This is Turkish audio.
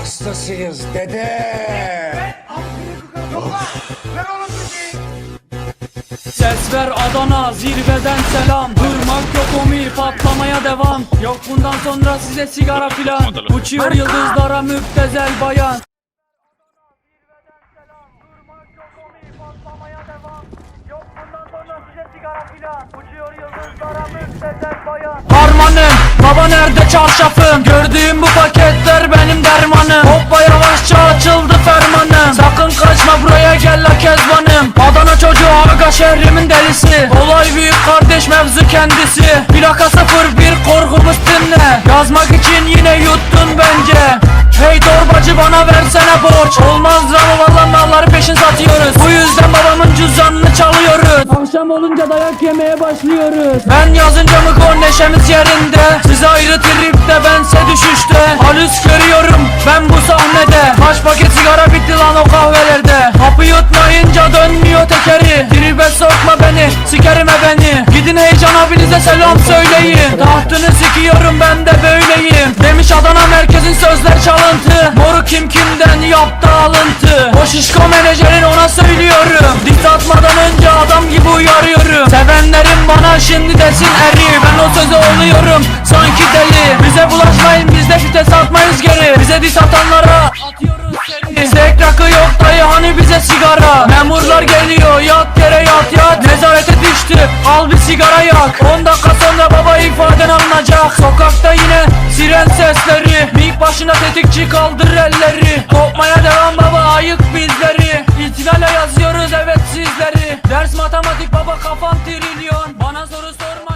hastasıyız dede. Ses ver Adana zirveden selam. Durmak yok omi patlamaya devam. Yok bundan sonra size sigara filan. Uçuyor yıldızlara müptezel bayan. Harmanım baba nerede çarşafım? Gördüğüm bu paketler benim dermanım şehrimin delisi Olay büyük kardeş mevzu kendisi. Plaka 01 korkumuz dinle Yazmak için yine yuttun bence. Hey torbacı bana versene borç. Olmaz lan valla malları peşin satıyoruz. Bu yüzden babamın cüzdanını çalıyoruz. Akşam olunca dayak yemeye başlıyoruz. Ben yazınca mı gol neşemiz yerinde? Siz ayrı tripte bense düşüşte. Halüs görüyorum ben bu beni sikerim e beni Gidin heyecan abinize selam söyleyin. Tahtını sikiyorum ben de böyleyim. Demiş Adana merkezin sözler çalıntı. Moru kim kimden yaptı alıntı. O şişko menajerin ona söylüyorum. Dik atmadan önce adam gibi uyarıyorum. Sevenlerim bana şimdi desin eri. Ben o söze oluyorum. Sanki deli. Bize bulaşmayın biz de vites atmayız geri. Bize dis atanlara atıyoruz seni. Zek rakı yok dayı hani bize sigara ifaden alınacak. Sokakta yine siren sesleri. Mik başına tetikçi kaldır elleri. Kopmaya devam baba ayık bizleri. İtilale yazıyoruz evet sizleri. Ders matematik baba kafam trilyon. Bana soru sormayın